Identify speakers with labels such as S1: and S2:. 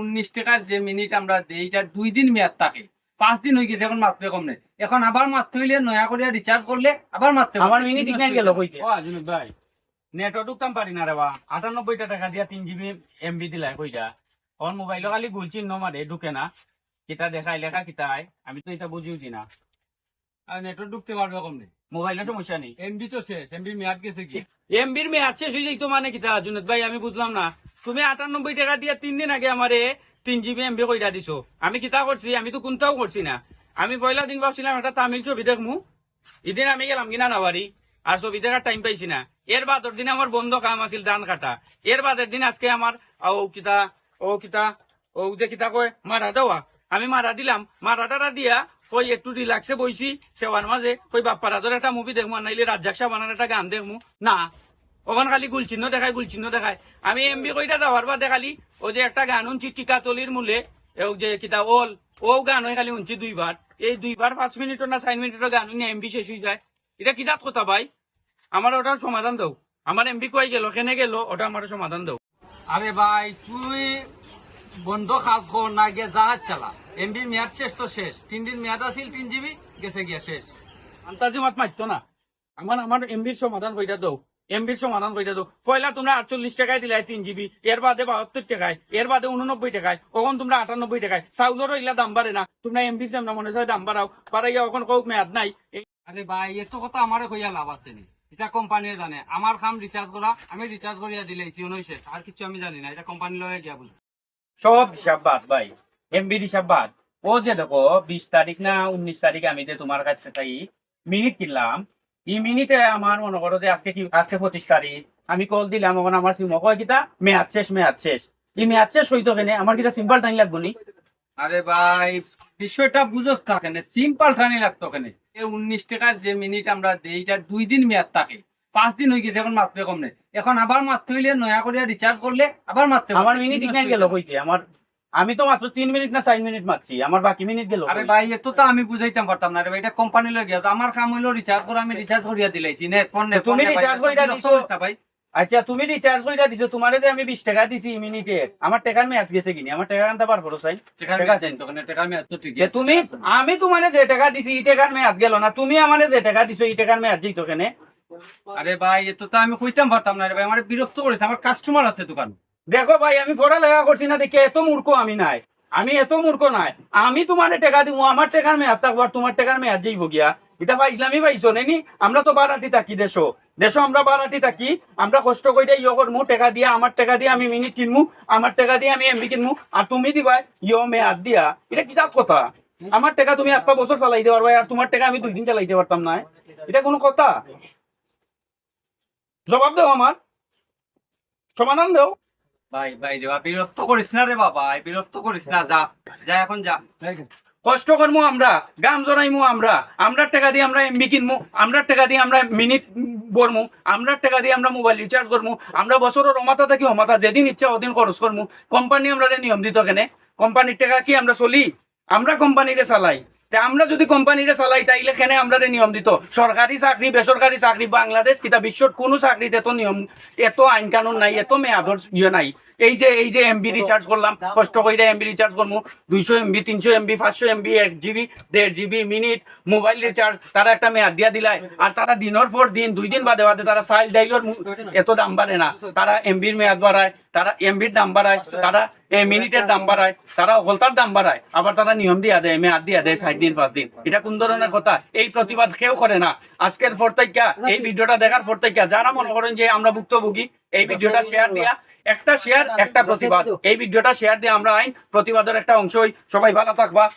S1: উনিশ টাকার যে মিনিট আমরা দিই এটা দুই দিন মেয়াদ থাকে। পাঁচ দিন হয়ে গেছে এখন মাত্রে কম নেই। এখন আবার মাত্র হইলে নয়া করে রিচার্জ করলে আবার মাত্রে
S2: আমার মিনিট ইগনাই গেল কইতে। ও আজুন ভাই নেটও ঢুকতাম পারি না রে বা। আটানব্বইটা টাকা দিয়া তিন জিবি এমবি দিলাই কইটা আমার মোবাইল খালি ঢুকে না। কিতা দেখাই লেখা কিতাই আমি তো এটা না
S1: আর নেটওয়ার্ক ঢুকতে পারবে কম নেই।
S2: মোবাইলের সমস্যা নেই।
S1: এমবি তো শেষ এমবি মেয়াদ গেছে কি?
S2: এমবির মেয়াদ শেষ হয়ে যাইতো মানে কিতা জুনেদ ভাই আমি বুঝলাম না। তুমি আটানব্বই টাকা দিয়ে তিন দিন আগে আমারে তিন জিবি এমবি কইরা দিছো। আমি কিতা করছি? আমি তো কোনটাও করছি না। আমি পয়লা দিন ভাবছিলাম একটা তামিল ছবি দেখমু। এদিন আমি গেলাম কিনা না বাড়ি আর ছবি দেখার টাইম পাইছি না। এর বাদর দিন আমার বন্ধ কাম আছিল ধান কাটা। এর বাদের দিন আজকে আমার, ও কিতা ও কিতা, ও যে কিতা কয়, মারা দেওয়া। আমি মারা দিলাম। মারাটা দিয়া কই একটু রিল্যাক্সে বইছি। সেওয়ার মাঝে কই বাপ্পারা ধরে একটা মুভি দেখব নাইলে রাজ্জাক সাবানের একটা গান দেখব না ওখানে খালি গুলচিহ্ন দেখায় গুলচিহ্ন দেখায়। আমি এমবি কইটা দেওয়ার বাদে খালি ও যে একটা গান শুনছি টিকাতলির মূলে যে কিতা ওল ও গান হয় খালি শুনছি দুইবার। এই দুইবার পাঁচ মিনিটের না চার মিনিটের গান শুনে এমবি শেষ হয়ে যায়। এটা কিতাব কথা ভাই? আমার ওটার সমাধান দাও। আমার এমবি কই গেল কেনে গেল ওটা আমার সমাধান দাও।
S1: আরে ভাই তুই বন্ধ কাজ কর না গিয়ে জাহাজ চালা। এমবি মেয়াদ শেষ তো শেষ। তিন দিন মেয়াদ আছিল তিন জিবি গেছে গিয়া শেষ।
S2: আন্তাজিমাত মারতো না। আমার আমার এমবির সমাধান কইটা দাও। এমবির সমাধান কইটা দাও। পয়লা তোমরা আটচল্লিশ টাকায় দিলাই তিন জিবি এর বাদে বাহাত্তর টাকায় এর বাদে উননব্বই টাকায়। কখন তোমরা আটানব্বই টাকায়? চাউলেরও ইলা দাম বাড়ে না। তোমরা এমবির সামনে মনে হয় দাম বাড়াও। বাড়াইয়া এখন কৌ মেয়াদ নাই।
S1: আরে ভাই এত কথা আমারে কইয়া লাভ আছে নি। এটা কোম্পানিয়ে জানে। আমার কাম রিচার্জ করা আমি রিচার্জ করিয়া দিলেছি উনই শেষ। আর কিছু আমি জানি না। এটা কোম্পানি লয়ে গিয়া বুঝ।
S2: সব হিসাব বাদ ভাই। এমবির হিসাব বাদ। ও যে দেখো বিশ তারিখ না উনিশ তারিখ আমি যে তোমার কাছে থাকি মিনিট কিনলাম এই মিনিটে আমার মনে করো যে আজকে কি আজকে পঁচিশ তারিখ আমি কল দিলাম এখন আমার সিম কয় কিতা? মেয়াদ শেষ মেয়াদ শেষ। এই মেয়াদ শেষ হইতো কেনে? আমার কিতা সিম্পল টাইম লাগবো নি?
S1: আরে ভাই বিষয়টা বুঝোস না কেন? সিম্পল খানি লাগতো কেন? উনিশ টাকার যে মিনিট আমরা দিই এটা দুই দিন মেয়াদ থাকে। পাঁচ দিন হয়ে গেছে এখন মাত্রে কম নেই এখন আবার মাত্র হইলে নয়া করে রিচার্জ করলে আবার মাত্রে
S2: আমার মিনিট গেল কইতে আমার আমি তো মাত্র তিন মিনিট না চার মিনিট মারছি আমার বাকি মিনিট গেল।
S1: আরে ভাই এত তো আমি বুঝাইতাম পারতাম না রে ভাই এটা কোম্পানি লয়ে গিয়া তো আমার কাম হইল রিচার্জ করে আমি রিচার্জ করিয়া দিলাইছি নে ফোন নে
S2: তুমি
S1: ভাই,
S2: কইরা দিছো।
S1: ভাই।
S2: আচ্ছা তুমি রিচার্জ কইরা দিছো তোমারে যে আমি বিশ টাকা দিছি মিনিটে আমার টাকার মেয়াদ গেছে কিনি আমার টাকা আনতে পারব চাই
S1: টাকার
S2: টাকা
S1: মেয়াদ জানি তো কেন টাকার মেয়াদ তো ঠিক
S2: তুমি আমি তোমারে যে টাকা দিছি এই টাকার মেয়াদ গেল না তুমি আমারে যে টাকা দিছো এই টাকার মেয়াদ যেত কেনে?
S1: আরে ভাই এত তো আমি কইতাম পারতাম না রে ভাই আমার বিরক্ত করিস আমার কাস্টমার আছে দোকান।
S2: দেখো ভাই, আমি পড়ালেখা করছি না দেখে এত মূর্খ আমি নাই। আমি এত মূর্খ নাই। আমি তোমারে টাকা দিব, আমার টাকার মেয়াদ থাকব আর তোমার টাকার মেয়াদ যাইব গিয়া। এটা পাইছিলামই পাইছো নেনি আমরা তো বারাটি থাকি, দেশো। দেশো, আমরা বারাটি থাকি। আমরা কষ্ট করে ইয়ে করমু, টাকা দিয়া, আমার টাকা দিয়ে আমি মিনিট কিনমু, আমার টাকা দিয়ে আমি এমবি কিনমু। আর তুমি দিবা ইয় মেয়াদ দিয়া। এটা কি কথা? আমার টাকা তুমি আজকা বছর চালাইতে পারবা, আর তোমার টাকা আমি দুই দিন চালাইতে পারতাম না এটা কোনো কথা? জবাব দাও আমার। সমাধান দাও।
S1: ভাই ভাই রে বিরক্ত করিস না রে বাবা বিরক্ত করিস না যা যা এখন যা।
S2: কষ্ট করব আমরা গাম জড়াইমু আমরা আমরা টাকা দিয়ে আমরা এমবি কিনবো আমরা টাকা দিয়ে আমরা মিনিট বরমু আমরা টাকা দিয়ে আমরা মোবাইল রিচার্জ করব আমরা বছরের অমাতা থাকি অমাতা যেদিন ইচ্ছা ওদিন খরচ করব কোম্পানি আমরা নিয়ম দিত কেনে কোম্পানির টাকা কি আমরা চলি? আমরা কোম্পানিরে চালাই। তা আমরা যদি কোম্পানিরে চলাই, তাইলে কেনে আমরা নিয়ম দিত? সরকারি চাকরি বেসরকারি চাকরি বাংলাদেশ কিতা বিশ্বর কোনো চাকরিতে এত নিয়ম, এত আইন কানুন নাই, এত মেয়াদর ইয়ে নাই। এই যে এই যে এমবি রিচার্জ করলাম কষ্ট করে এমবি রিচার্জ করব। দুইশো এমবি তিনশো এমবি পাঁচশো এমবি এক জিবি দেড় জিবি মিনিট মোবাইল রিচার্জ তারা একটা মেয়াদ দিয়া দিলাই আর তারা দিনের পর দিন দুই দিন বাদে বাদে তারা চাইল ডাইলর এত দাম বাড়ে না। তারা এমবির মেয়াদ বাড়ায় তারা এমবির দাম বাড়ায় তারা এই মিনিটের দাম বাড়ায় তারা অকলতার দাম বাড়ায়। আবার তারা নিয়ম দিয়া দেয় মেয়াদ দিয়া দেয় ষাট দিন পাঁচ দিন। এটা কোন ধরনের কথা? এই প্রতিবাদ কেউ করে না। আজকের পর থেকে এই ভিডিওটা দেখার থেকে যারা মনে করেন যে আমরা ভুক্তভোগী এই ভিডিওটা শেয়ার দিয়া একটা শেয়ার একটা প্রতিবাদ। এই ভিডিওটা শেয়ার দিয়ে আমরা আইন প্রতিবাদের একটা অংশই সবাই ভালো থাকবা।